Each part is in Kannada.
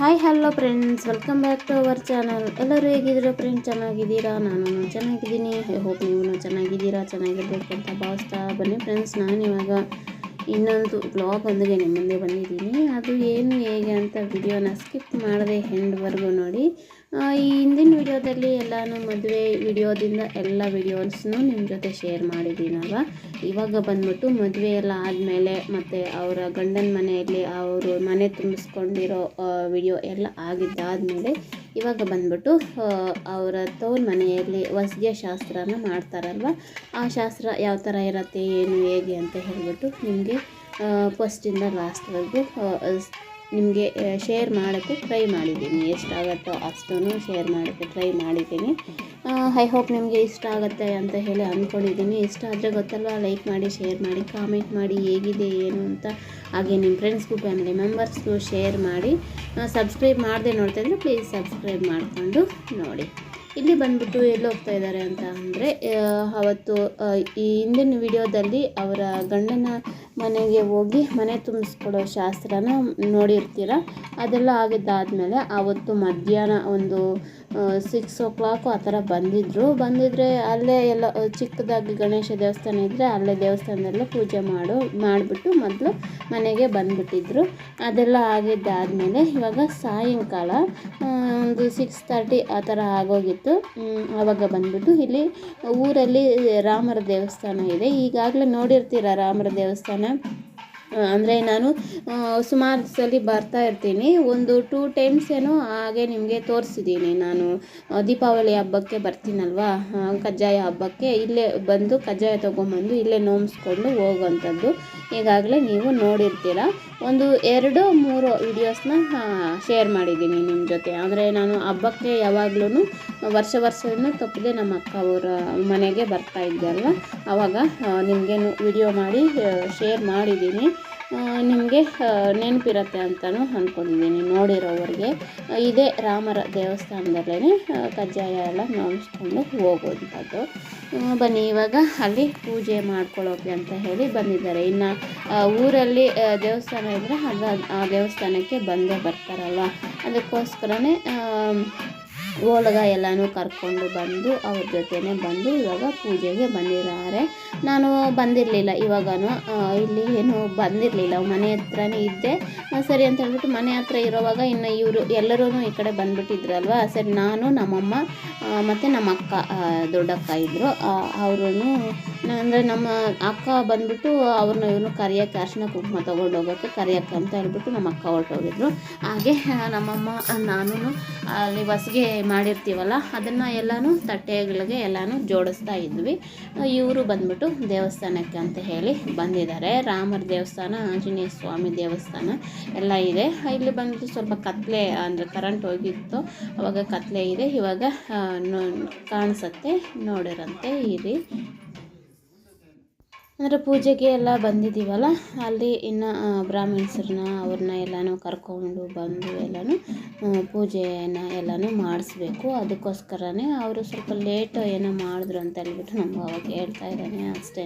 Hi hello friends welcome back to our channel ಎಲ್ಲರೂ ಹೇಗಿದ್ದೀರಾ ಫ್ರೆಂಡ್ಸ್ ಚೆನ್ನಾಗಿದ್ದೀರಾ? ನಾನು ಚೆನ್ನಾಗಿದ್ದೀನಿ. ಐ ಹೋಪ್ ನೀವು ಚೆನ್ನಾಗಿದ್ದೀರಾ? ಚೆನ್ನಾಗಿರ್ಬೇಕು ಅಂತ ಭಾವಿಸ್ತಾ ಬನ್ನಿ ಫ್ರೆಂಡ್ಸ್ ನಾನು ಇವಾಗ ಇನ್ನೊಂದು ಬ್ಲಾಗ್ ಒಂದಿಗೆ ನಿಮ್ಮ ಮುಂದೆ ಬಂದಿದ್ದೀನಿ. ಅದು ಏನು, ಹೇಗೆ ಅಂತ ವಿಡಿಯೋನ ಸ್ಕಿಪ್ ಮಾಡದೆ ಹೆಂಡ್ವರೆಗೂ ನೋಡಿ. ಈ ಹಿಂದಿನ ವಿಡಿಯೋದಲ್ಲಿ ಎಲ್ಲಾನು ಮದುವೆ ವಿಡಿಯೋದಿಂದ ಎಲ್ಲ ವಿಡಿಯೋಸ್ನು ನಿಮ್ಮ ಜೊತೆ ಶೇರ್ ಮಾಡಿದ್ದೀನಲ್ವ? ಇವಾಗ ಬಂದ್ಬಿಟ್ಟು ಮದುವೆ ಎಲ್ಲ ಆದಮೇಲೆ ಮತ್ತು ಅವರ ಗಂಡನ ಮನೆಯಲ್ಲಿ ಅವರು ಮನೆ ತುಂಬಿಸ್ಕೊಂಡಿರೋ ವಿಡಿಯೋ ಎಲ್ಲ ಆಗಿದ್ದಾದಮೇಲೆ ಇವಾಗ ಬಂದ್ಬಿಟ್ಟು ಅವರ ತೋಲ್ ಮನೆಯಲ್ಲಿ ಹೊಸ್ಗೆ ಶಾಸ್ತ್ರನ ಮಾಡ್ತಾರಲ್ವ? ಆ ಶಾಸ್ತ್ರ ಯಾವ ಥರ ಇರತ್ತೆ, ಏನು, ಹೇಗೆ ಅಂತ ಹೇಳಿಬಿಟ್ಟು ನಿಮಗೆ ಫಸ್ಟಿಂದ ಲಾಸ್ಟ್ವರೆಗೂ ನಿಮಗೆ ಶೇರ್ ಮಾಡೋಕ್ಕೆ ಟ್ರೈ ಮಾಡಿದ್ದೀನಿ. ಎಷ್ಟಾಗತ್ತೋ ಅಷ್ಟೂ ಶೇರ್ ಮಾಡೋಕ್ಕೆ ಟ್ರೈ ಮಾಡಿದ್ದೀನಿ. ಐ ಹೋಪ್ ನಿಮಗೆ ಇಷ್ಟ ಆಗುತ್ತೆ ಅಂತ ಹೇಳಿ ಅಂದ್ಕೊಂಡಿದ್ದೀನಿ. ಇಷ್ಟ ಆದರೆ ಗೊತ್ತಲ್ವ? ಲೈಕ್ ಮಾಡಿ ಶೇರ್ ಮಾಡಿ ಕಾಮೆಂಟ್ ಮಾಡಿ ಹೇಗಿದೆ, ಏನು ಅಂತ. ಹಾಗೆ ನಿಮ್ಮ ಫ್ರೆಂಡ್ಸ್ಗೂ ಫ್ಯಾಮಿಲಿ ಮೆಂಬರ್ಸ್ಗೂ ಶೇರ್ ಮಾಡಿ. ಸಬ್ಸ್ಕ್ರೈಬ್ ಮಾಡದೆ ನೋಡ್ತಾ ಇದ್ರೆ ಪ್ಲೀಸ್ ಸಬ್ಸ್ಕ್ರೈಬ್ ಮಾಡಿಕೊಂಡು ನೋಡಿ. ಇಲ್ಲಿ ಬಂದ್ಬಿಟ್ಟು ಎಲ್ಲಿ ಹೋಗ್ತಾ ಇದ್ದಾರೆ ಅಂತ ಅಂದರೆ ಅವತ್ತು ಈ ಹಿಂದಿನ ವಿಡಿಯೋದಲ್ಲಿ ಅವರ ಗಂಡನ ಮನೆಗೆ ಹೋಗಿ ಮನೆ ತುಂಬಿಸ್ಕೊಡೋ ಶಾಸ್ತ್ರನ ನೋಡಿರ್ತೀರ? ಅದೆಲ್ಲ ಆಗಿದ್ದಾದಮೇಲೆ ಆವತ್ತು ಮಧ್ಯಾಹ್ನ ಒಂದು ಸಿಕ್ಸ್ ಓ ಕ್ಲಾಕು ಆ ಥರ ಬಂದಿದ್ದರು ಬಂದಿದ್ದರೆ ಅಲ್ಲೇ ಎಲ್ಲ ಚಿಕ್ಕದಾಗಿ ಗಣೇಶ ದೇವಸ್ಥಾನ ಇದ್ದರೆ ಅಲ್ಲೇ ದೇವಸ್ಥಾನದಲ್ಲೇ ಪೂಜೆ ಮಾಡು, ಮಾಡಿಬಿಟ್ಟು ಮೊದಲು ಮನೆಗೆ ಬಂದುಬಿಟ್ಟಿದ್ರು. ಅದೆಲ್ಲ ಆಗಿದ್ದಾದಮೇಲೆ ಇವಾಗ ಸಾಯಂಕಾಲ ಒಂದು ಸಿಕ್ಸ್ ತರ್ಟಿ ಆ ಥರ ಆಗೋಗಿತ್ತು. ಆವಾಗ ಬಂದ್ಬಿಟ್ಟು ಇಲ್ಲಿ ಊರಲ್ಲಿ ರಾಮರ ದೇವಸ್ಥಾನ ಇದೆ. ಈಗಾಗಲೇ ನೋಡಿರ್ತೀರ ರಾಮರ ದೇವಸ್ಥಾನ? ಅಂದರೆ ನಾನು ಸುಮಾರು ಸಲ ಬರ್ತಾ ಇರ್ತೀನಿ. ಒಂದು ಟೂ ಟೈಮ್ಸ್ ಏನೋ ಹಾಗೆ ನಿಮಗೆ ತೋರಿಸಿದ್ದೀನಿ ನಾನು ದೀಪಾವಳಿ ಹಬ್ಬಕ್ಕೆ ಬರ್ತೀನಲ್ವಾ? ಕಜ್ಜಾಯ ಹಬ್ಬಕ್ಕೆ. ಇಲ್ಲೇ ಬಂದು ಕಜ್ಜಾಯ ತೊಗೊಂಬಂದು ಇಲ್ಲೇ ನೋಮ್ಸ್ಕೊಂಡು ಹೋಗುವಂಥದ್ದು ಈಗಾಗಲೇ ನೀವು ನೋಡಿರ್ತೀರ. ಒಂದು ಎರಡು, ಮೂರು ವಿಡಿಯೋಸ್ನ ಶೇರ್ ಮಾಡಿದ್ದೀನಿ ನಿಮ್ಮ ಜೊತೆ. ಅಂದರೆ ನಾನು ಹಬ್ಬಕ್ಕೆ ಯಾವಾಗ್ಲೂ ವರ್ಷ ವರ್ಷವೂ ತಪ್ಪದೆ ನಮ್ಮ ಅಕ್ಕ ಅವರ ಮನೆಗೆ ಬರ್ತಾ ಇದ್ದೆ ಅಲ್ವಾ? ಆವಾಗ ನಿಮಗೇನು ವಿಡಿಯೋ ಮಾಡಿ ಶೇರ್ ಮಾಡಿದ್ದೀನಿ ನಿಮಗೆ ನೆನಪಿರತ್ತೆ ಅಂತಲೂ ಅಂದ್ಕೊಂಡಿದ್ದೀನಿ ನೋಡಿರೋವ್ರಿಗೆ. ಇದೇ ರಾಮರ ದೇವಸ್ಥಾನದಲ್ಲೇ ಕಜ್ಜಾಯ ಎಲ್ಲ ನೋಡಿಸ್ಕೊಂಡು ಹೋಗುವಂಥದ್ದು. ಬನ್ನಿ, ಇವಾಗ ಅಲ್ಲಿ ಪೂಜೆ ಮಾಡ್ಕೊಳ್ಳೋಕೆ ಅಂತ ಹೇಳಿ ಬಂದಿದ್ದಾರೆ. ಇನ್ನು ಊರಲ್ಲಿ ದೇವಸ್ಥಾನ ಇದ್ದರೆ ಅದು, ಆ ದೇವಸ್ಥಾನಕ್ಕೆ ಬಂದೇ ಬರ್ತಾರಲ್ವ? ಅದಕ್ಕೋಸ್ಕರನೇ ಓಲಗ ಎಲ್ಲನೂ ಕರ್ಕೊಂಡು ಬಂದು ಅವ್ರ ಜೊತೆನೇ ಬಂದು ಇವಾಗ ಪೂಜೆಗೆ ಬಂದಿದ್ದಾರೆ. ನಾನು ಬಂದಿರಲಿಲ್ಲ ಇವಾಗನು. ಇಲ್ಲಿ ಏನು ಬಂದಿರಲಿಲ್ಲ. ಮನೆ ಹತ್ರನೇ ಇದ್ದೆ. ಸರಿ ಅಂತ ಹೇಳ್ಬಿಟ್ಟು ಮನೆ ಹತ್ರ ಇರೋವಾಗ ಇನ್ನು ಇವರು ಎಲ್ಲರೂ ಈ ಕಡೆ ಬಂದುಬಿಟ್ಟಿದ್ರಲ್ವ? ಸರಿ, ನಾನು, ನಮ್ಮಮ್ಮ ಮತ್ತು ನಮ್ಮ ಅಕ್ಕ ದೊಡ್ಡಕ್ಕ ಇದ್ದರು ಅವರು ಅಂದರೆ ನಮ್ಮ ಅಕ್ಕ ಬಂದ್ಬಿಟ್ಟು ಅವ್ರನ್ನ ಇವನು ಕರಿಯೋಕ್ಕೆ ಅರ್ಶಿನ ಕುಂಕುಮ ತೊಗೊಂಡು ಹೋಗೋಕ್ಕೆ ಕರಿಯೋಕ್ಕೆ ಅಂತ ಹೇಳ್ಬಿಟ್ಟು ನಮ್ಮ ಅಕ್ಕ ಹೊರಟೋಗಿದ್ರು. ಹಾಗೆ ನಮ್ಮಮ್ಮ ನಾನು ಅಲ್ಲಿ ಹೊಸ್ಗೆ ಮಾಡಿರ್ತೀವಲ್ಲ, ಅದನ್ನು ಎಲ್ಲನೂ ತಟ್ಟೆಗಳಿಗೆ ಎಲ್ಲನೂ ಜೋಡಿಸ್ತಾ ಇದ್ವಿ. ಇವರು ಬಂದ್ಬಿಟ್ಟು ದೇವಸ್ಥಾನಕ್ಕೆ ಅಂತ ಹೇಳಿ ಬಂದಿದ್ದಾರೆ. ರಾಮರ ದೇವಸ್ಥಾನ, ಆಂಜನೇಯ ಸ್ವಾಮಿ ದೇವಸ್ಥಾನ ಎಲ್ಲ ಇದೆ. ಇಲ್ಲಿ ಬಂದ್ಬಿಟ್ಟು ಸ್ವಲ್ಪ ಕತ್ಲೆ ಅಂದರೆ ಕರೆಂಟ್ ಹೋಗಿತ್ತು. ಅವಾಗ ಕತ್ಲೆ ಇದೆ. ಇವಾಗ ಕಾಣಿಸತ್ತೆ. ನೋಡಿರಂತೆ, ಇರಿ. ಅಂದರೆ ಪೂಜೆಗೆ ಎಲ್ಲ ಬಂದಿದ್ದೀವಲ್ಲ, ಅಲ್ಲಿ ಇನ್ನು ಬ್ರಾಹ್ಮಿಣ್ಸರನ್ನ ಅವ್ರನ್ನ ಎಲ್ಲನೂ ಕರ್ಕೊಂಡು ಬಂದು ಎಲ್ಲನೂ ಪೂಜೆನ ಎಲ್ಲನೂ ಮಾಡಿಸ್ಬೇಕು. ಅದಕ್ಕೋಸ್ಕರನೇ ಅವರು ಸ್ವಲ್ಪ ಲೇಟ್ ಏನೋ ಮಾಡಿದ್ರು ಅಂತ ಹೇಳ್ಬಿಟ್ಟು ನಮ್ಗೆ ಅವಾಗ ಹೇಳ್ತಾ ಇದ್ದಾನೆ ಅಷ್ಟೇ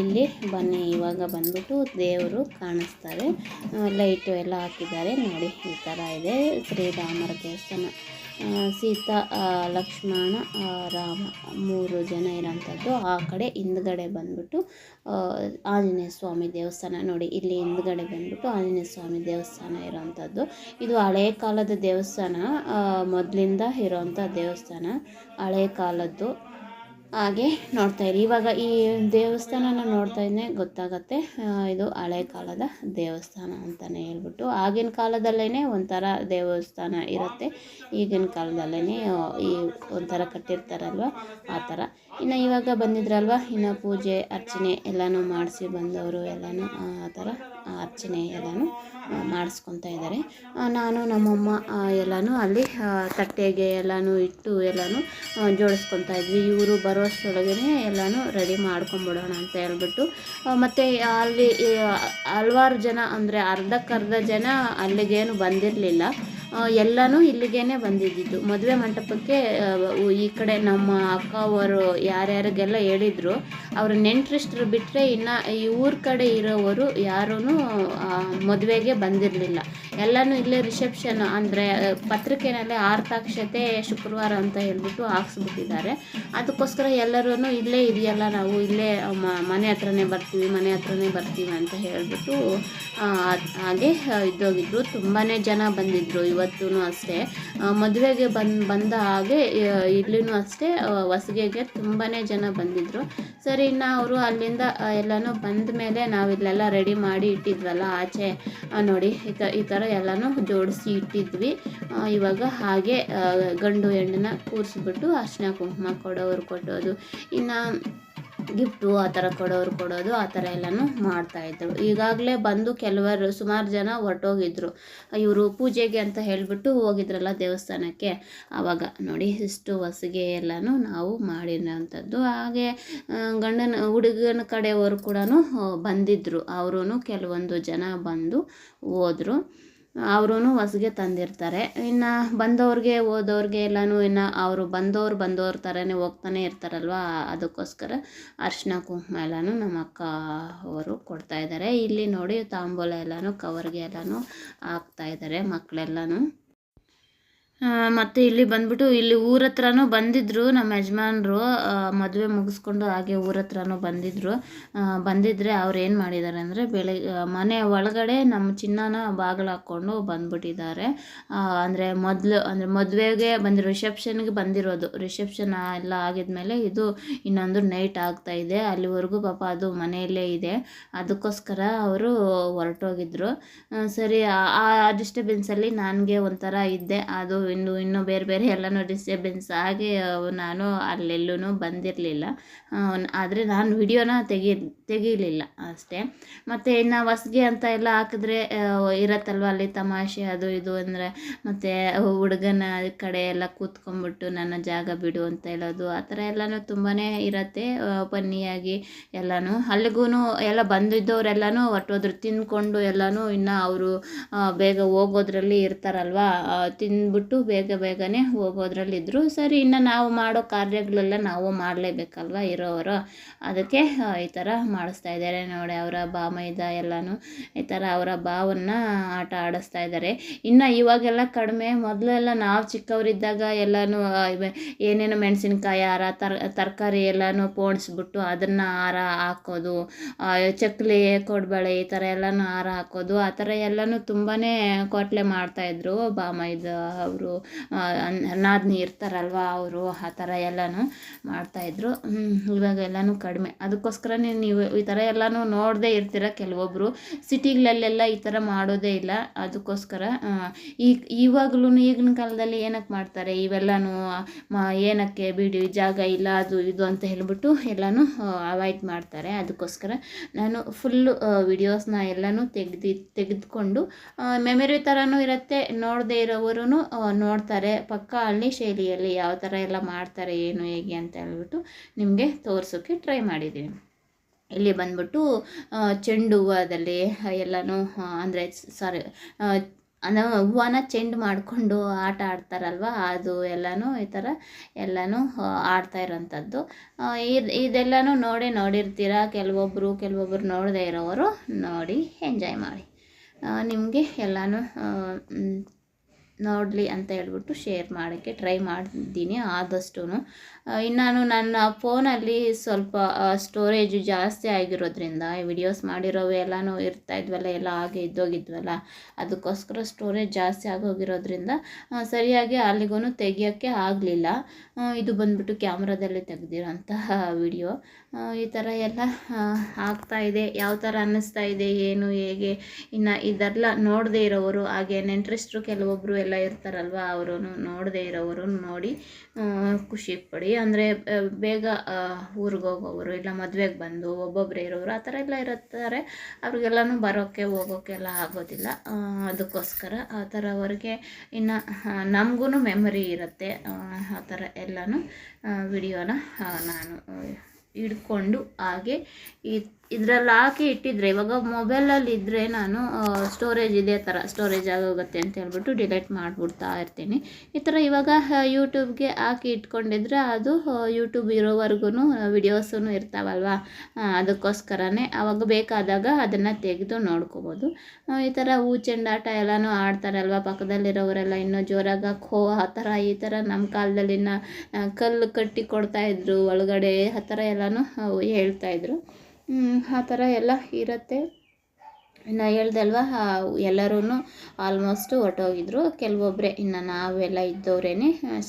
ಇಲ್ಲಿ ಬನ್ನಿ, ಇವಾಗ ಬಂದ್ಬಿಟ್ಟು ದೇವರು ಕಾಣಿಸ್ತಾರೆ. ಲೈಟು ಎಲ್ಲ ಹಾಕಿದ್ದಾರೆ. ನೋಡಿ, ಈ ಥರ ಇದೆ ಶ್ರೀರಾಮರ ದೇವಸ್ಥಾನ. ಸೀತಾ ಲಕ್ಷ್ಮಣ ರಾಮ ಮೂರು ಜನ ಇರೋಂಥದ್ದು. ಆ ಕಡೆ ಹಿಂದ್ಗಡೆ ಬಂದ್ಬಿಟ್ಟು ಆಂಜನೇಯ ಸ್ವಾಮಿ ದೇವಸ್ಥಾನ ನೋಡಿ. ಇಲ್ಲಿ ಹಿಂದ್ಗಡೆ ಬಂದ್ಬಿಟ್ಟು ಆಂಜನೇಯ ಸ್ವಾಮಿ ದೇವಸ್ಥಾನ ಇರೋವಂಥದ್ದು ಇದು ಹಳೆ ಕಾಲದ ದೇವಸ್ಥಾನ ಮೊದಲಿಂದ ಇರೋವಂಥ ದೇವಸ್ಥಾನ. ಹಳೆ ಕಾಲದ್ದು. ಹಾಗೆ ನೋಡ್ತಾ ಇರಿ. ಇವಾಗ ಈ ದೇವಸ್ಥಾನನ ನೋಡ್ತಾ ಇದ್ದೇ ಗೊತ್ತಾಗತ್ತೆ. ಇದು ಹಳೆ ಕಾಲದ ದೇವಸ್ಥಾನ ಅಂತಲೇ ಹೇಳ್ಬಿಟ್ಟು ಆಗಿನ ಕಾಲದಲ್ಲೇ ಒಂಥರ ದೇವಸ್ಥಾನ ಇರುತ್ತೆ. ಈಗಿನ ಕಾಲದಲ್ಲೇ ಈ ಒಂಥರ ಕಟ್ಟಿರ್ತಾರಲ್ವ, ಆ ಥರ. ಇನ್ನು ಇವಾಗ ಬಂದಿದ್ರಲ್ವ, ಇನ್ನು ಪೂಜೆ, ಅರ್ಚನೆ ಎಲ್ಲನೂ ಮಾಡಿಸಿ ಬಂದವರು ಎಲ್ಲನೂ ಆ ಥರ. ಅರ್ಚನೆ ಎಲ್ಲನೂ ಮಾಡಿಸ್ಕೊತಾ ಇದ್ದಾರೆ ನಾನು, ನಮ್ಮಮ್ಮ ಎಲ್ಲನೂ ಅಲ್ಲಿ ತಟ್ಟೆಗೆ ಎಲ್ಲನೂ ಇಟ್ಟು ಎಲ್ಲನೂ ಜೋಡಿಸ್ಕೊತ ಇದ್ವಿ. ಇವರು ಬರೋಷ್ಟರೊಳಗೇ ಎಲ್ಲನೂ ರೆಡಿ ಮಾಡ್ಕೊಂಬಿಡೋಣ ಅಂತ ಹೇಳ್ಬಿಟ್ಟು ಮತ್ತು ಅಲ್ಲಿ ಹಲ್ವಾರು ಜನ ಅಂದರೆ ಅರ್ಧಕ್ಕರ್ಧ ಜನ ಅಲ್ಲಿಗೇನು ಬಂದಿರಲಿಲ್ಲ. ಎಲ್ಲನೂ ಇಲ್ಲಿಗೇನೆ ಬಂದಿದ್ದಿದ್ದು. ಮದುವೆ ಮಂಟಪಕ್ಕೆ ಈ ಕಡೆ ನಮ್ಮ ಅಕ್ಕ ಅವರು ಯಾರ್ಯಾರಿಗೆಲ್ಲ ಹೇಳಿದ್ರು ಅವ್ರ ನೆಂಟ್ರಿಷ್ಟ್ರು ಬಿಟ್ಟರೆ ಇನ್ನು ಈ ಊರ ಕಡೆ ಇರೋವರು ಯಾರೂ ಮದುವೆಗೆ ಬಂದಿರಲಿಲ್ಲ. ಎಲ್ಲನೂ ಇಲ್ಲೇ ರಿಸೆಪ್ಷನ್ ಅಂದರೆ ಪತ್ರಿಕೆನಲ್ಲೇ ಆರ್ತಾಕ್ಷತೆ ಶುಕ್ರವಾರ ಅಂತ ಹೇಳ್ಬಿಟ್ಟು ಹಾಕ್ಸ್ಬಿಟ್ಟಿದ್ದಾರೆ. ಅದಕ್ಕೋಸ್ಕರ ಎಲ್ಲರೂ ಇಲ್ಲೇ ಇದೆಯಲ್ಲ ನಾವು, ಇಲ್ಲೇ ಮನೆ ಹತ್ರನೇ ಬರ್ತೀವಿ, ಮನೆ ಹತ್ರನೇ ಬರ್ತೀವಿ ಅಂತ ಹೇಳಿಬಿಟ್ಟು ಹಾಗೆ ಇದ್ದೋಗಿದ್ರು. ತುಂಬಾ ಜನ ಬಂದಿದ್ದರು ಇವತ್ತೂ ಅಷ್ಟೇ. ಮದುವೆಗೆ ಬಂದು, ಬಂದ ಹಾಗೆ ಇಲ್ಲಿನೂ ಅಷ್ಟೇ ಹೊಸಿಗೆಗೆ ತುಂಬಾ ಜನ ಬಂದಿದ್ದರು ಸರಿ ಇನ್ನು ಅವರು ಅಲ್ಲಿಂದ ಎಲ್ಲನೂ ಬಂದ ಮೇಲೆ ನಾವು ಇಲ್ಲೆಲ್ಲ ರೆಡಿ ಮಾಡಿ ಇಟ್ಟಿದ್ವಲ್ಲ ಆಚೆ ನೋಡಿ, ಈ ಈ ಥರ ಎಲ್ಲನೂ ಜೋಡಿಸಿ ಇಟ್ಟಿದ್ವಿ. ಇವಾಗ ಹಾಗೆ ಗಂಡು ಹೆಣ್ಣನ್ನ ಕೂರಿಸ್ಬಿಟ್ಟು ಅರ್ಶಿನ ಕುಂಕುಮ ಕೊಡೋರು ಕೊಡೋದು. ಇನ್ನು ಗಿಫ್ಟು ಆ ಥರ ಕೊಡೋರು ಕೊಡೋದು ಆ ಥರ ಎಲ್ಲನೂ ಮಾಡ್ತಾಯಿದ್ರು ಈಗಾಗಲೇ ಬಂದು ಕೆಲವರು ಸುಮಾರು ಜನ ಹೊರಟೋಗಿದ್ರು. ಇವರು ಪೂಜೆಗೆ ಅಂತ ಹೇಳಿಬಿಟ್ಟು ಹೋಗಿದ್ರಲ್ಲ ದೇವಸ್ಥಾನಕ್ಕೆ. ಆವಾಗ ನೋಡಿ ಇಷ್ಟು ಹೊಸಿಗೆ ಎಲ್ಲನೂ ನಾವು ಮಾಡಿರೋಂಥದ್ದು ಹಾಗೆ ಗಂಡನ, ಹುಡುಗನ ಕಡೆಯವರು ಕೂಡ ಬಂದಿದ್ದರು ಅವರೂ ಕೆಲವೊಂದು ಜನ ಬಂದು ಹೋದರು. ಅವರೂ ಹೊಸ್ಗೆ ತಂದಿರ್ತಾರೆ. ಇನ್ನು ಬಂದವ್ರಿಗೆ ಹೋದವ್ರಿಗೆ ಎಲ್ಲನೂ ಇನ್ನು ಅವರು ಬಂದವ್ರು ಬಂದವ್ರ ಥರನೇ ಹೋಗ್ತಾನೆ ಇರ್ತಾರಲ್ವ, ಅದಕ್ಕೋಸ್ಕರ ಅರಿಶಿನ ಕುಂಕುಮ ಎಲ್ಲನೂ ನಮ್ಮ ಅಕ್ಕ ಅವರು ಕೊಡ್ತಾ ಇದ್ದಾರೆ ಇಲ್ಲಿ ನೋಡಿ ತಾಂಬೂಲ ಎಲ್ಲನೂ, ಕವರ್ಗೆ ಎಲ್ಲನೂ ಹಾಕ್ತಾ ಇದ್ದಾರೆ ಮಕ್ಕಳೆಲ್ಲನೂ ಮತ್ತು ಇಲ್ಲಿ ಬಂದ್ಬಿಟ್ಟು ಇಲ್ಲಿ ಊರ ಹತ್ರನೂ ಬಂದಿದ್ದರು ನಮ್ಮ ಯಜಮಾನ್ರು. ಮದುವೆ ಮುಗಿಸ್ಕೊಂಡು ಹಾಗೆ ಊರ ಹತ್ರನೂ ಬಂದಿದ್ದರು ಬಂದಿದ್ದರೆ ಅವ್ರು ಏನು ಮಾಡಿದ್ದಾರೆ ಅಂದರೆ ಬೆಳಗ್ಗೆ ಮನೆ ಒಳಗಡೆ ನಮ್ಮ ಚಿನ್ನನ ಬಾಗಿಲು ಹಾಕ್ಕೊಂಡು ಬಂದ್ಬಿಟ್ಟಿದ್ದಾರೆ. ಅಂದರೆ ಮೊದಲು, ಅಂದರೆ ಮದುವೆಗೆ ಬಂದಿರೋ ರಿಸೆಪ್ಷನ್ಗೆ ಬಂದಿರೋದು. ರಿಸೆಪ್ಷನ್ ಎಲ್ಲ ಆಗಿದ್ಮೇಲೆ ಇದು ಇನ್ನೊಂದು ನೈಟ್ ಆಗ್ತಾ ಇದೆ. ಅಲ್ಲಿವರೆಗೂ ಪಾಪ ಅದು ಮನೆಯಲ್ಲೇ ಇದೆ. ಅದಕ್ಕೋಸ್ಕರ ಅವರು ಹೊರಟೋಗಿದ್ರು. ಸರಿ, ಆ- ಡಿಸ್ಟರ್ಬೆನ್ಸಲ್ಲಿ ನನಗೆ ಒಂಥರ ಇದ್ದೆ. ಅದು ಇನ್ನು ಇನ್ನೂ ಬೇರೆ ಬೇರೆ ಎಲ್ಲನೂ ಡಿಸ್ಟರ್ಬೆನ್ಸ್ ಆಗಿ ನಾನು ಅಲ್ಲೆಲ್ಲೂ ಬಂದಿರಲಿಲ್ಲ. ಆದರೆ ನಾನು ವಿಡಿಯೋನ ತೆಗಿ ತೆಗೀಲಿಲ್ಲ ಅಷ್ಟೇ. ಮತ್ತು ಇನ್ನು ಹೊಸ್ಗೆ ಅಂತ ಎಲ್ಲ ಹಾಕಿದ್ರೆ ಇರತ್ತಲ್ವ ಅಲ್ಲಿ ತಮಾಷೆ ಅದು ಇದು ಅಂದರೆ ಮತ್ತು ಹುಡುಗನ ಕಡೆ ಎಲ್ಲ ಕೂತ್ಕೊಂಡ್ಬಿಟ್ಟು ನನ್ನ ಜಾಗ ಬಿಡು ಅಂತ ಹೇಳೋದು ಆ ಥರ ಎಲ್ಲನೂ ತುಂಬಾ ಇರತ್ತೆ. ಪನ್ನಿಯಾಗಿ ಎಲ್ಲನೂ. ಅಲ್ಲಿಗೂ ಎಲ್ಲ ಬಂದಿದ್ದವರೆಲ್ಲನೂ ಒಟ್ಟೋದ್ರು ತಿಂದ್ಕೊಂಡು ಎಲ್ಲನೂ ಇನ್ನು ಅವರು ಬೇಗ ಹೋಗೋದ್ರಲ್ಲಿ ಇರ್ತಾರಲ್ವ? ಆ, ತಿಂದ್ಬಿಟ್ಟು ಬೇಗ ಬೇಗನೆ ಹೋಗೋದ್ರಲ್ಲಿದ್ದರು ಸರಿ, ಇನ್ನು ನಾವು ಮಾಡೋ ಕಾರ್ಯಗಳೆಲ್ಲ ನಾವು ಮಾಡಲೇಬೇಕಲ್ವ ಇರೋರು? ಅದಕ್ಕೆ ಈ ಥರ ಮಾಡಿಸ್ತಾ ಇದ್ದಾರೆ. ನೋಡಿ, ಅವರ ಬಾಮೈದ ಎಲ್ಲಾನು ಈ ಥರ ಅವರ ಬಾವನ್ನ ಆಟ ಆಡಿಸ್ತಾ ಇದ್ದಾರೆ. ಇನ್ನು ಇವಾಗೆಲ್ಲ ಕಡಿಮೆ. ಮೊದಲೆಲ್ಲ ನಾವು ಚಿಕ್ಕವರಿದ್ದಾಗ ಎಲ್ಲನೂ ಏನೇನು ಮೆಣಸಿನ್ಕಾಯಿ ಹಾರ ತರ್, ತರಕಾರಿ ಎಲ್ಲನೂ ಪೋಣಿಸ್ಬಿಟ್ಟು ಅದನ್ನು ಹಾರ ಹಾಕೋದು ಚಕ್ಲಿ, ಕೊಡ್ಬಳೆ ಈ ಥರ ಎಲ್ಲನೂ ಹಾರ ಹಾಕೋದು, ಆ ಥರ ಎಲ್ಲನೂ ತುಂಬಾ ಕೊಟ್ಲೆ ಮಾಡ್ತಾಯಿದ್ರು ಬಾಮೈದ ಅವರು. ನಾದ್ನಿ ಇರ್ತಾರಲ್ವ ಅವರು, ಆ ಥರ ಎಲ್ಲನೂ ಮಾಡ್ತಾಯಿದ್ರು ಇವಾಗ ಎಲ್ಲನೂ ಕಡಿಮೆ. ಅದಕ್ಕೋಸ್ಕರನೇ ನೀವು ಈ ಥರ ಎಲ್ಲನೂ ನೋಡದೇ ಇರ್ತೀರ ಕೆಲವೊಬ್ಬರು ಸಿಟಿಗಳಲ್ಲೆಲ್ಲ ಈ ಥರ ಮಾಡೋದೇ ಇಲ್ಲ. ಅದಕ್ಕೋಸ್ಕರ ಈ, ಇವಾಗಲೂ ಈಗಿನ ಕಾಲದಲ್ಲಿ ಏನಕ್ಕೆ ಮಾಡ್ತಾರೆ? ಇವೆಲ್ಲನೂ ಏನಕ್ಕೆ ಬಿಡಿ, ಜಾಗ ಇಲ್ಲ, ಅದು ಇದು ಅಂತ ಹೇಳ್ಬಿಟ್ಟು ಎಲ್ಲನೂ ಅವಾಯ್ಡ್ ಮಾಡ್ತಾರೆ. ಅದಕ್ಕೋಸ್ಕರ ನಾನು ಫುಲ್ಲು ವಿಡಿಯೋಸ್ನ ಎಲ್ಲನೂ ತೆಗ್ದು, ತೆಗೆದುಕೊಂಡು ಮೆಮೊರಿ ಥರನೂ ಇರುತ್ತೆ. ನೋಡದೇ ಇರೋವರು ನೋಡ್ತಾರೆ, ಪಕ್ಕ ಹಳ್ಳಿ ಶೈಲಿಯಲ್ಲಿ ಯಾವ ಥರ ಎಲ್ಲ ಮಾಡ್ತಾರೆ, ಏನು, ಹೇಗೆ ಅಂತ ಹೇಳ್ಬಿಟ್ಟು ನಿಮಗೆ ತೋರಿಸೋಕ್ಕೆ ಟ್ರೈ ಮಾಡಿದ್ದೀನಿ ಇಲ್ಲಿ ಬಂದ್ಬಿಟ್ಟು ಚೆಂಡು ಹೂವದಲ್ಲಿ ಎಲ್ಲನೂ ಅಂದರೆ ಸಾರಿ ಅಂದರೆ ಹೂವನ ಚೆಂಡು ಮಾಡಿಕೊಂಡು ಆಟ ಆಡ್ತಾರಲ್ವ, ಅದು ಎಲ್ಲನೂ ಈ ಥರ ಎಲ್ಲನೂ ಆಡ್ತಾ ಇರೋಂಥದ್ದು. ಇದು, ಇದೆಲ್ಲನೂ ನೋಡಿ ನೋಡಿರ್ತೀರ ಕೆಲವೊಬ್ಬರು ಕೆಲವೊಬ್ಬರು ನೋಡದೇ ಇರೋವರು ನೋಡಿ ಎಂಜಾಯ್ ಮಾಡಿ. ನಿಮಗೆ ಎಲ್ಲನೂ ನೋಡಲಿ ಅಂತ ಹೇಳ್ಬಿಟ್ಟು ಶೇರ್ ಮಾಡೋಕ್ಕೆ ಟ್ರೈ ಮಾಡಿದ್ದೀನಿ ಆದಷ್ಟು ಇನ್ನು ನಾನು ನನ್ನ ಫೋನಲ್ಲಿ ಸ್ವಲ್ಪ ಸ್ಟೋರೇಜು ಜಾಸ್ತಿ ಆಗಿರೋದ್ರಿಂದ ವಿಡಿಯೋಸ್ ಮಾಡಿರೋವೇ ಎಲ್ಲಾನು ಇರ್ತಾ ಇದ್ವಲ್ಲ, ಎಲ್ಲ ಹಾಗೆ ಇದ್ದೋಗಿದ್ವಲ್ಲ, ಅದಕ್ಕೋಸ್ಕರ ಸ್ಟೋರೇಜ್ ಜಾಸ್ತಿ ಆಗೋಗಿರೋದ್ರಿಂದ ಸರಿಯಾಗಿ ಅಲ್ಲಿಗೂ ತೆಗಿಯೋಕ್ಕೆ ಆಗಲಿಲ್ಲ. ಇದು ಬಂದ್ಬಿಟ್ಟು ಕ್ಯಾಮ್ರಾದಲ್ಲಿ ತೆಗೆದಿರೋಂತಹ ವಿಡಿಯೋ ಈ ಥರ ಎಲ್ಲ ಆಗ್ತಾ ಇದೆ. ಯಾವ ಥರ ಅನ್ನಿಸ್ತಾ ಇದೆ, ಏನು, ಹೇಗೆ, ಇನ್ನು ಇದೆಲ್ಲ ನೋಡದೇ ಇರೋವರು, ಹಾಗೆ ನೆಂಟ್ರೆಸ್ಟ್ರು ಕೆಲವೊಬ್ಬರು ಎಲ್ಲ ಇರ್ತಾರಲ್ವ ಅವರು ನೋಡದೇ ಇರೋವರು ನೋಡಿ ಖುಷಿ ಪಡಿ ಅಂದರೆ ಬೇಗ ಊರಿಗೆ ಹೋಗೋರು ಇಲ್ಲ ಮದುವೆಗೆ ಬಂದು ಒಬ್ಬೊಬ್ಬರೇ ಇರೋರು ಆ ಥರ ಎಲ್ಲ ಇರುತ್ತಾರೆ. ಅವ್ರಿಗೆಲ್ಲನೂ ಬರೋಕ್ಕೆ ಹೋಗೋಕ್ಕೆಲ್ಲ ಆಗೋದಿಲ್ಲ. ಅದಕ್ಕೋಸ್ಕರ ಆ ಥರವರೆಗೆ ಇನ್ನು ನಮಗೂ ಮೆಮೊರಿ ಇರುತ್ತೆ. ಆ, ಥರ ಎಲ್ಲನೂ ವಿಡಿಯೋನ ನಾನು ಹಿಡ್ಕೊಂಡು ಹಾಗೆ ಈ ಇದರಲ್ಲಿ ಹಾಕಿ ಇಟ್ಟಿದ್ರೆ, ಇವಾಗ ಮೊಬೈಲಲ್ಲಿ ಇದ್ದರೆ ನಾನು ಸ್ಟೋರೇಜ್ ಇದೇ ಥರ ಸ್ಟೋರೇಜ್ ಆಗೋಗುತ್ತೆ ಅಂತ ಹೇಳ್ಬಿಟ್ಟು ಡಿಲೀಟ್ ಮಾಡಿಬಿಡ್ತಾ ಇರ್ತೀನಿ. ಈ ಥರ ಇವಾಗ ಯೂಟ್ಯೂಬ್ಗೆ ಹಾಕಿ ಇಟ್ಕೊಂಡಿದ್ರೆ ಅದು ಯೂಟ್ಯೂಬ್ ಇರೋವರೆಗೂ ವಿಡಿಯೋಸೂ ಇರ್ತಾವಲ್ವ? ಅದಕ್ಕೋಸ್ಕರನೇ ಅವಾಗ ಬೇಕಾದಾಗ ಅದನ್ನು ತೆಗೆದು ನೋಡ್ಕೋಬೋದು. ಈ ಥರ ಹೂಚೆಂಡಾಟ ಎಲ್ಲನೂ ಆಡ್ತಾರಲ್ವ? ಪಕ್ಕದಲ್ಲಿರೋರೆಲ್ಲ ಇನ್ನೂ ಜೋರಾಗಿ ಖೋ, ಆ ಥರ ಈ ಥರ ನಮ್ಮ ಕಾಲದಲ್ಲಿನ ಕಲ್ಲು ಕಟ್ಟಿ ಕೊಡ್ತಾಯಿದ್ರು ಒಳಗಡೆ ಆ ಥರ ಎಲ್ಲನೂ ಹೇಳ್ತಾಯಿದ್ರು ಆ ಥರ ಎಲ್ಲ ಇರುತ್ತೆ. ಇನ್ನು ಹೇಳ್ದಲ್ವ ಎಲ್ಲರೂ ಆಲ್ಮೋಸ್ಟು ಹೊರ್ಟೋಗಿದ್ರು. ಕೆಲವೊಬ್ಬರೇ ಇನ್ನು ನಾವೆಲ್ಲ ಇದ್ದವರೇ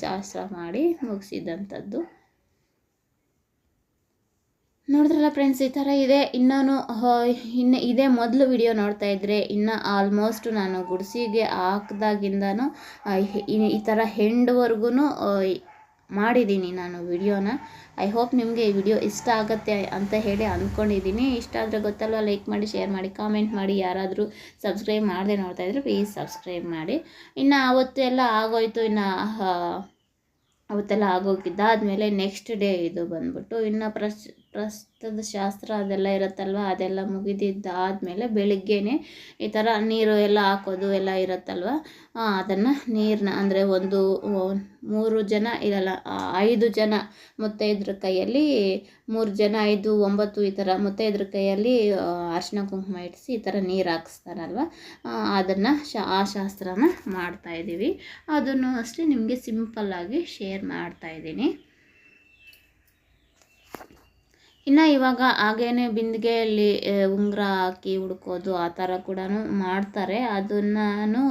ಶಾಸ್ತ್ರ ಮಾಡಿ ಮುಗಿಸಿದಂಥದ್ದು. ನೋಡಿದ್ರಲ್ಲ ಫ್ರೆಂಡ್ಸ್ ಈ ಥರ ಇದೆ. ಇನ್ನೂ ಇನ್ನು ಇದೇ ಮೊದಲು ವಿಡಿಯೋ ನೋಡ್ತಾ ಇದ್ದರೆ ಇನ್ನು ಆಲ್ಮೋಸ್ಟ್ ನಾನು ಗುಡಿಸಿಗೆ ಹಾಕ್ದಾಗಿಂದನೂ ಈ ಥರ ಹೆಂಡ್ವರೆಗೂ ಮಾಡಿದ್ದೀನಿ ನಾನು ವಿಡಿಯೋನ. ಐ ಹೋಪ್ ನಿಮಗೆ ಈ ವಿಡಿಯೋ ಇಷ್ಟ ಆಗುತ್ತೆ ಅಂತ ಹೇಳಿ ಅಂದ್ಕೊಂಡಿದ್ದೀನಿ ಇಷ್ಟ ಆದರೆ ಗೊತ್ತಲ್ವ ಲೈಕ್ ಮಾಡಿ ಶೇರ್ ಮಾಡಿ ಕಾಮೆಂಟ್ ಮಾಡಿ, ಯಾರಾದರೂ ಸಬ್ಸ್ಕ್ರೈಬ್ ಮಾಡದೆ ನೋಡ್ತಾ ಇದ್ರೆ ಪ್ಲೀಸ್ ಸಬ್ಸ್ಕ್ರೈಬ್ ಮಾಡಿ. ಇನ್ನು ಅವತ್ತು ಎಲ್ಲ ಆಗೋಯ್ತು, ಇನ್ನು ಅವತ್ತೆಲ್ಲ ಆಗೋಗಿದ್ದಾದಮೇಲೆ ನೆಕ್ಸ್ಟ್ ಡೇ ಇದು ಬಂದ್ಬಿಟ್ಟು ಇನ್ನು ಪ್ರಸ್ ಪ್ರಸ್ತುತ ಶಾಸ್ತ್ರ ಅದೆಲ್ಲ ಇರುತ್ತಲ್ವ? ಅದೆಲ್ಲ ಮುಗಿದಿದ್ದಾದಮೇಲೆ ಬೆಳಿಗ್ಗೆನೆ ಈ ಥರ ನೀರು ಎಲ್ಲ ಹಾಕೋದು ಎಲ್ಲ ಇರುತ್ತಲ್ವ? ಅದನ್ನು ನೀರನ್ನ ಅಂದರೆ ಒಂದು ಮೂರು ಜನ ಇರಲ್ಲ ಐದು ಜನ ಮುತ್ತೈದ್ರ ಕೈಯಲ್ಲಿ, ಮೂರು ಜನ ಐದು, ಒಂಬತ್ತು ಈ ಥರ ಮುತ್ತೈದ್ರ ಕೈಯಲ್ಲಿ ಅರ್ಶಿನ ಕುಂಕುಮ ಇಡಿಸಿ ಈ ಥರ ನೀರು ಹಾಕಿಸ್ತಾರಲ್ವ? ಅದನ್ನು ಶಾ, ಆ ಶಾಸ್ತ್ರನ ಮಾಡ್ತಾಯಿದ್ದೀವಿ ಅದನ್ನು ಅಷ್ಟೇ ನಿಮಗೆ ಸಿಂಪಲ್ಲಾಗಿ ಶೇರ್ ಮಾಡ್ತಾ ಇದ್ದೀನಿ ಇನ್ನು ಇವಾಗ ಹಾಗೇನೆ ಬಿಂದಿಗೆಯಲ್ಲಿ ಉಂಗುರ ಹಾಕಿ ಹುಡ್ಕೋದು ಆ ಥರ ಕೂಡ ಮಾಡ್ತಾರೆ. ಅದನ್ನು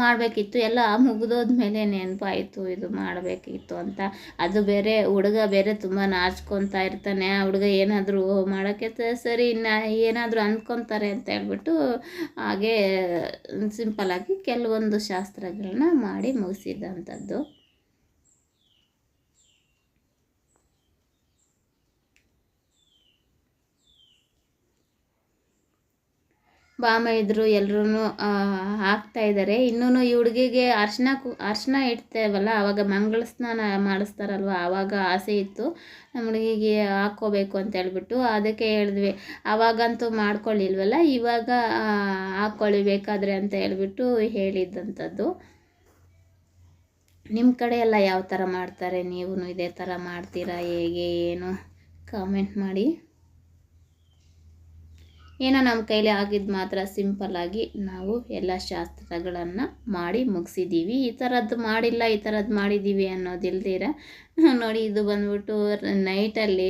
ಮಾಡಬೇಕಿತ್ತು. ಎಲ್ಲ ಮುಗಿದೋದ ಮೇಲೆ ನೆನಪಾಯಿತು ಇದು ಮಾಡಬೇಕಿತ್ತು ಅಂತ. ಅದು ಬೇರೆ ಹುಡುಗ ಬೇರೆ ತುಂಬ ನಾಚ್ಕೊತಾ ಇರ್ತಾನೆ. ಆ ಹುಡುಗ ಏನಾದರೂ ಮಾಡೋಕ್ಕೆ ಸರಿ, ಇನ್ನು ಏನಾದರೂ ಅಂದ್ಕೊತಾರೆ ಅಂತ ಹೇಳ್ಬಿಟ್ಟು ಹಾಗೆ ಸಿಂಪಲ್ಲಾಗಿ ಕೆಲವೊಂದು ಶಾಸ್ತ್ರಗಳನ್ನ ಮಾಡಿ ಮುಗಿಸಿದಂಥದ್ದು ಬಾಮ ಇದ್ರು ಎಲ್ರೂ ಹಾಕ್ತಾ ಇದ್ದಾರೆ ಇನ್ನೂ ಈ ಹುಡುಗಿಗೆ ಅರ್ಶಿನ ಕು, ಅರ್ಶಿನ ಇಡ್ತೇವಲ್ಲ ಆವಾಗ ಮಂಗಳ ಸ್ನಾನ ಮಾಡಿಸ್ತಾರಲ್ವ ಆವಾಗ ಆಸೆ ಇತ್ತು. ನಮ್ಮ ಹುಡುಗಿಗೆ ಹಾಕ್ಕೋಬೇಕು ಅಂತ ಹೇಳ್ಬಿಟ್ಟು ಅದಕ್ಕೆ ಹೇಳಿದ್ವಿ. ಆವಾಗಂತೂ ಮಾಡ್ಕೊಳ್ಳಿಲ್ವಲ್ಲ ಇವಾಗ ಹಾಕ್ಕೊಳ್ಳಿ ಬೇಕಾದರೆ ಅಂತ ಹೇಳ್ಬಿಟ್ಟು ಹೇಳಿದ್ದಂಥದ್ದು. ನಿಮ್ಮ ಕಡೆ ಎಲ್ಲ ಯಾವ ಥರ ಮಾಡ್ತಾರೆ? ನೀವು ಇದೇ ಥರ ಮಾಡ್ತೀರಾ? ಹೇಗೆ, ಏನು? ಕಾಮೆಂಟ್ ಮಾಡಿ. ಏನೋ ನಮ್ಮ ಕೈಲಿ ಆಗಿದ್ದು ಮಾತ್ರ ಸಿಂಪಲ್ಲಾಗಿ ನಾವು ಎಲ್ಲ ಶಾಸ್ತ್ರಗಳನ್ನು ಮಾಡಿ ಮುಗಿಸಿದ್ದೀವಿ ಈ ಥರದ್ದು ಮಾಡಿಲ್ಲ, ಈ ಥರದ್ದು ಮಾಡಿದ್ದೀವಿ ಅನ್ನೋದಿಲ್ದಿರ ನೋಡಿ ಇದು ಬಂದ್ಬಿಟ್ಟು ನೈಟಲ್ಲಿ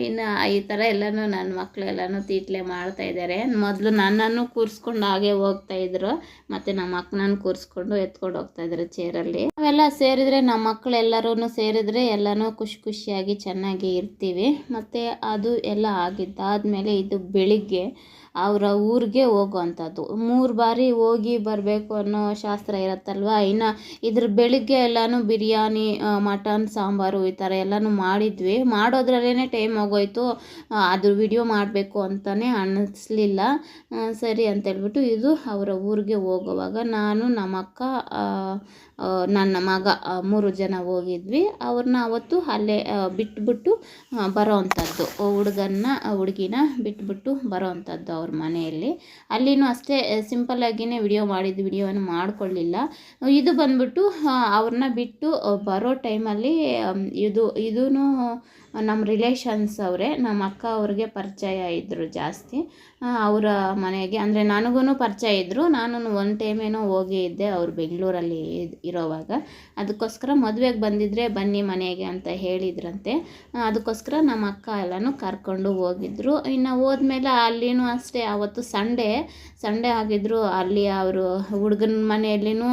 ಇನ್ನು ಈ ಥರ ಎಲ್ಲನೂ ನನ್ನ ಮಕ್ಕಳೆಲ್ಲಾನು ತೀಟ್ಲೆ ಮಾಡ್ತಾಯಿದ್ದಾರೆ ಮೊದಲು ನನ್ನನ್ನು ಕೂರಿಸ್ಕೊಂಡು ಹಾಗೆ ಹೋಗ್ತಾ ಇದ್ರು. ಮತ್ತು ನಮ್ಮ ಅಕ್ಕನನ್ನು ಕೂರಿಸ್ಕೊಂಡು ಎತ್ಕೊಂಡು ಹೋಗ್ತಾ ಇದ್ರು ಚೇರಲ್ಲಿ ಅವೆಲ್ಲ ಸೇರಿದರೆ ನಮ್ಮ ಮಕ್ಕಳೆಲ್ಲರೂ ಸೇರಿದರೆ ಎಲ್ಲನೂ ಖುಷಿ ಖುಷಿಯಾಗಿ ಚೆನ್ನಾಗಿ ಇರ್ತೀವಿ. ಮತ್ತು ಅದು ಎಲ್ಲ ಆಗಿದ್ದಾದಮೇಲೆ ಇದು ಬೆಳಿಗ್ಗೆ ಅವರ ಊರಿಗೆ ಹೋಗುವಂಥದ್ದು. ಮೂರು ಬಾರಿ ಹೋಗಿ ಬರಬೇಕು ಅನ್ನೋ ಶಾಸ್ತ್ರ ಇರುತ್ತಲ್ವ? ಇನ್ನು ಇದ್ರ ಬೆಳಿಗ್ಗೆ ಎಲ್ಲನೂ ಬಿರಿಯಾನಿ ಮಟನ್ ಸಾಂಬಾರು ಈ ಥರ ಎಲ್ಲನೂ ಮಾಡಿದ್ವಿ. ಮಾಡೋದ್ರಲ್ಲೇ ಟೈಮ್ ಆಗೋಯ್ತು. ಅದ್ರ ಅದು ವಿಡಿಯೋ ಮಾಡಬೇಕು ಅಂತಲೇ ಅನ್ನಿಸ್ಲಿಲ್ಲ ಸರಿ ಅಂತೇಳ್ಬಿಟ್ಟು ಇದು ಅವರ ಊರಿಗೆ ಹೋಗುವಾಗ ನಾನು ನಮ್ಮ ಅಕ್ಕ ಆ, ಆ, ನನ್ನ ಮಗ ಮೂರು ಜನ ಹೋಗಿದ್ವಿ. ಅವ್ರನ್ನ ಅವತ್ತು ಅಲ್ಲೇ ಬಿಟ್ಬಿಟ್ಟು ಬರೋ ಅಂಥದ್ದು ಹುಡುಗನ್ನ ಹುಡುಗಿನ ಬಿಟ್ಬಿಟ್ಟು ಬರೋವಂಥದ್ದು ಅವ್ರ ಮನೆಯಲ್ಲಿ. ಅಲ್ಲಿನೂ ಅಷ್ಟೇ ಸಿಂಪಲ್ಲಾಗಿಯೇ ವಿಡಿಯೋ ಮಾಡಿದ್ದು ವಿಡಿಯೋವನ್ನು ಮಾಡ್ಕೊಳ್ಳಿಲ್ಲ. ಇದು ಬಂದ್ಬಿಟ್ಟು ಅವ್ರನ್ನ ಬಿಟ್ಟು ಬರೋ ಟೈಮಲ್ಲಿ ಇದು ಇದೂ ನಮ್ಮ ರಿಲೇಷನ್ಸ್ ಅವರೇ, ನಮ್ಮ ಅಕ್ಕ ಅವ್ರಿಗೆ ಪರಿಚಯ ಇದ್ದರು ಜಾಸ್ತಿ. ಅವರ ಮನೆಗೆ, ಅಂದರೆ ನನಗೂ ಪರಿಚಯ ಇದ್ದರು ನಾನು ಒಂದು ಟೈಮೇನೋ ಹೋಗಿ ಇದ್ದೆ ಅವ್ರು ಬೆಂಗಳೂರಲ್ಲಿ ಇರೋವಾಗ. ಅದಕ್ಕೋಸ್ಕರ ಮದುವೆಗೆ ಬಂದಿದ್ದರೆ ಬನ್ನಿ ಮನೆಗೆ ಅಂತ ಹೇಳಿದ್ರಂತೆ. ಅದಕ್ಕೋಸ್ಕರ ನಮ್ಮ ಅಕ್ಕ ಎಲ್ಲನೂ ಕರ್ಕೊಂಡು ಹೋಗಿದ್ರು. ಇನ್ನು ಹೋದ್ಮೇಲೆ ಅಲ್ಲಿನೂ ಅಷ್ಟೇ ಆವತ್ತು ಸಂಡೇ ಸಂಡೇ ಆಗಿದ್ರು ಅಲ್ಲಿ ಅವರು ಹುಡುಗನ ಮನೆಯಲ್ಲಿನೂ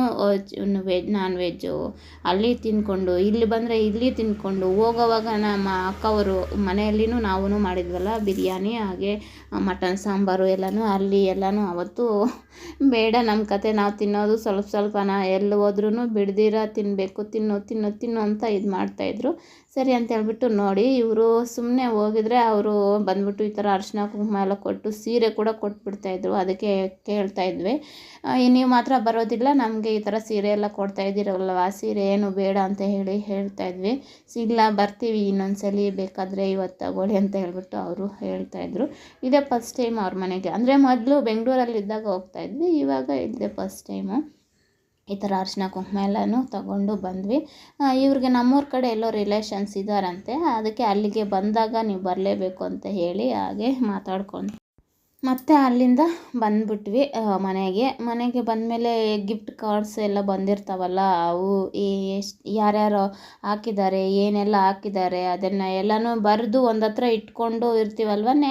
ವೆಜ್, ನಾನ್ ವೆಜ್ಜು ಅಲ್ಲಿ ತಿಂದ್ಕೊಂಡು ಇಲ್ಲಿ ಬಂದರೆ ಇಲ್ಲಿ ತಿಂದ್ಕೊಂಡು ಹೋಗೋವಾಗ ನಮ್ಮ ಅಕ್ಕವರು ಮನೆಯಲ್ಲಿನೂ ನಾವೂ ಮಾಡಿದ್ವಲ್ಲ, ಬಿರಿಯಾನಿ, ಹಾಗೆ ಮಟನ್ ಸಾಂಬಾರು ಎಲ್ಲನೂ, ಅಲ್ಲಿ ಎಲ್ಲನೂ ಅವತ್ತು ಬೇಡ ನಮ್ಮ ಕತೆ, ನಾವು ತಿನ್ನೋದು ಸ್ವಲ್ಪ ಸ್ವಲ್ಪನ, ಎಲ್ಲಿ ಹೋದ್ರೂ ಬಿಡ್ದಿರ ತಿನ್ನಬೇಕು ತಿನ್ನು ತಿನ್ನು ತಿನ್ನು ಅಂತ ಇದು ಮಾಡ್ತಾಯಿದ್ರು ಸರಿ ಅಂತ ಹೇಳ್ಬಿಟ್ಟು ನೋಡಿ, ಇವರು ಸುಮ್ಮನೆ ಹೋಗಿದ್ರೆ ಅವರು ಬಂದ್ಬಿಟ್ಟು ಈ ಥರ ಅರಿಶಿನ ಕುಂಕುಮ ಎಲ್ಲ ಕೊಟ್ಟು ಸೀರೆ ಕೂಡ ಕೊಟ್ಬಿಡ್ತಾಯಿದ್ರು ಅದಕ್ಕೆ ಕೇಳ್ತಾ ಇದ್ವಿ. ನೀವು ಮಾತ್ರ ಬರೋದಿಲ್ಲ, ನಮಗೆ ಈ ಥರ ಸೀರೆ ಎಲ್ಲ ಕೊಡ್ತಾ ಇದ್ದೀರಲ್ವ ಸೀರೆ ಏನು ಬೇಡ ಅಂತ ಹೇಳಿ ಹೇಳ್ತಾ ಇದ್ವಿ. ಇಲ್ಲ, ಬರ್ತೀವಿ, ಇನ್ನೊಂದ್ಸಲಿ ಬೇಕಾದರೆ ಇವತ್ತು ತಗೊಳ್ಳಿ ಅಂತ ಹೇಳ್ಬಿಟ್ಟು ಅವರು ಹೇಳ್ತಾಯಿದ್ರು ಇದೇ ಫಸ್ಟ್ ಟೈಮ್ ಅವ್ರ ಮನೆಗೆ. ಅಂದರೆ ಮೊದಲು ಬೆಂಗಳೂರಲ್ಲಿ ಇದ್ದಾಗ ಹೋಗ್ತಾ ಇದ್ವಿ, ಇವಾಗ ಇದೇ ಫಸ್ಟ್ ಟೈಮು ಈ ಥರ ಅರಿಶಿನ ಕುಂಕುಮ ಎಲ್ಲನೂ ತಗೊಂಡು ಬಂದ್ವಿ. ಇವ್ರಿಗೆ ನಮ್ಮೂರ ಕಡೆ ಎಲ್ಲೋ ರಿಲೇಷನ್ಸ್ ಇದ್ದಾರಂತೆ ಅದಕ್ಕೆ ಅಲ್ಲಿಗೆ ಬಂದಾಗ ನೀವು ಬರಲೇಬೇಕು ಅಂತ ಹೇಳಿ ಹಾಗೆ ಮಾತಾಡ್ಕೊಂಡು ಮತ್ತೆ ಅಲ್ಲಿಂದ ಬಂದ್ಬಿಟ್ವಿ ಮನೆಗೆ. ಮನೆಗೆ ಬಂದಮೇಲೆ ಗಿಫ್ಟ್ ಕಾರ್ಡ್ಸ್ ಎಲ್ಲ ಬಂದಿರ್ತಾವಲ್ಲ, ಅವು ಎಷ್ಟು, ಯಾರ್ಯಾರು ಹಾಕಿದ್ದಾರೆ, ಏನೆಲ್ಲ ಹಾಕಿದ್ದಾರೆ, ಅದನ್ನು ಎಲ್ಲನೂ ಬರೆದು ಒಂದು ಹತ್ರ ಇಟ್ಕೊಂಡು ಇರ್ತೀವಲ್ವ? ನೆ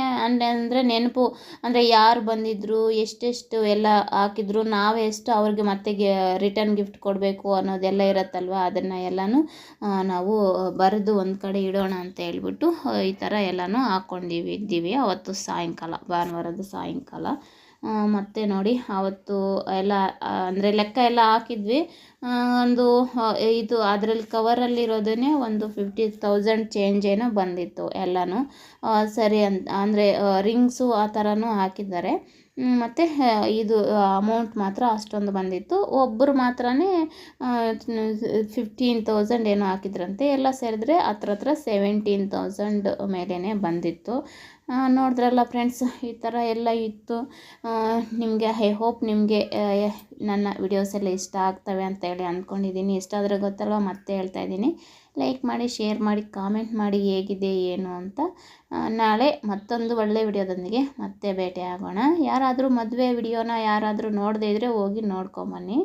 ಅಂದರೆ ನೆನಪು, ಅಂದರೆ ಯಾರು ಬಂದಿದ್ರು, ಎಷ್ಟೆಷ್ಟು ಎಲ್ಲ ಹಾಕಿದ್ರು ನಾವೆಷ್ಟು ಅವ್ರಿಗೆ ಮತ್ತೆ ರಿಟರ್ನ್ ಗಿಫ್ಟ್ ಕೊಡಬೇಕು ಅನ್ನೋದೆಲ್ಲ ಇರುತ್ತಲ್ವ? ಅದನ್ನು ಎಲ್ಲನೂ ನಾವು ಬರೆದು ಒಂದು ಕಡೆ ಇಡೋಣ ಅಂತ ಹೇಳ್ಬಿಟ್ಟು ಈ ಥರ ಎಲ್ಲನೂ ಹಾಕ್ಕೊಂಡಿವಿ ಇದ್ದೀವಿ ಅವತ್ತು ಸಾಯಂಕಾಲ, ಭಾನುವಾರದ ಸಾಯಂಕಾಲ. ಮತ್ತು ನೋಡಿ, ಅವತ್ತು ಎಲ್ಲ ಅಂದರೆ ಲೆಕ್ಕ ಎಲ್ಲ ಹಾಕಿದ್ವಿ. ಒಂದು ಇದು ಅದರಲ್ಲಿ ಕವರಲ್ಲಿರೋದೇ ಒಂದು ಫಿಫ್ಟಿ ತೌಸಂಡ್ ಚೇಂಜ್ ಏನೋ ಬಂದಿತ್ತು ಎಲ್ಲನೂ. ಸರಿ ಅಂತ ಅಂದರೆ ರಿಂಗ್ಸು ಆ ಥರನೂ ಹಾಕಿದ್ದಾರೆ. ಮತ್ತು ಇದು ಅಮೌಂಟ್ ಮಾತ್ರ ಅಷ್ಟೊಂದು ಬಂದಿತ್ತು. ಒಬ್ಬರು ಮಾತ್ರ ಫಿಫ್ಟೀನ್ ತೌಸಂಡ್ ಏನೋ ಹಾಕಿದ್ರಂತೆ. ಎಲ್ಲ ಸೇರಿದ್ರೆ ಹತ್ರ ಹತ್ರ ಸೆವೆಂಟೀನ್ ತೌಸಂಡ್ ಮೇಲೇ ಬಂದಿತ್ತು. ನೋಡಿದ್ರಲ್ಲ ಫ್ರೆಂಡ್ಸ್, ಈ ಥರ ಎಲ್ಲ ಇತ್ತು. ನಿಮಗೆ, ಐ ಹೋಪ್ ನಿಮಗೆ ನನ್ನ ವಿಡಿಯೋಸ್ ಎಲ್ಲ ಇಷ್ಟ ಆಗ್ತವೆ ಅಂತ ಹೇಳಿ ಅಂದ್ಕೊಂಡಿದ್ದೀನಿ. ಇಷ್ಟ ಆದರೆ ಗೊತ್ತಲ್ವ, ಮತ್ತೆ ಹೇಳ್ತಾ ಇದ್ದೀನಿ. ಲೈಕ್ ಮಾಡಿ ಶೇರ್ ಮಾಡಿ ಕಾಮೆಂಟ್ ಮಾಡಿ ಹೇಗಿದೆ, ಏನು ಅಂತ. ನಾಳೆ ಮತ್ತೊಂದು ಒಳ್ಳೆಯ ವಿಡಿಯೋದೊಂದಿಗೆ ಮತ್ತೆ ಭೇಟಿ ಆಗೋಣ ಯಾರಾದರೂ ಮದುವೆ ವಿಡಿಯೋನ ಯಾರಾದರೂ ನೋಡದೇ ಇದ್ದರೆ ಹೋಗಿ ನೋಡ್ಕೊಂಬನ್ನಿ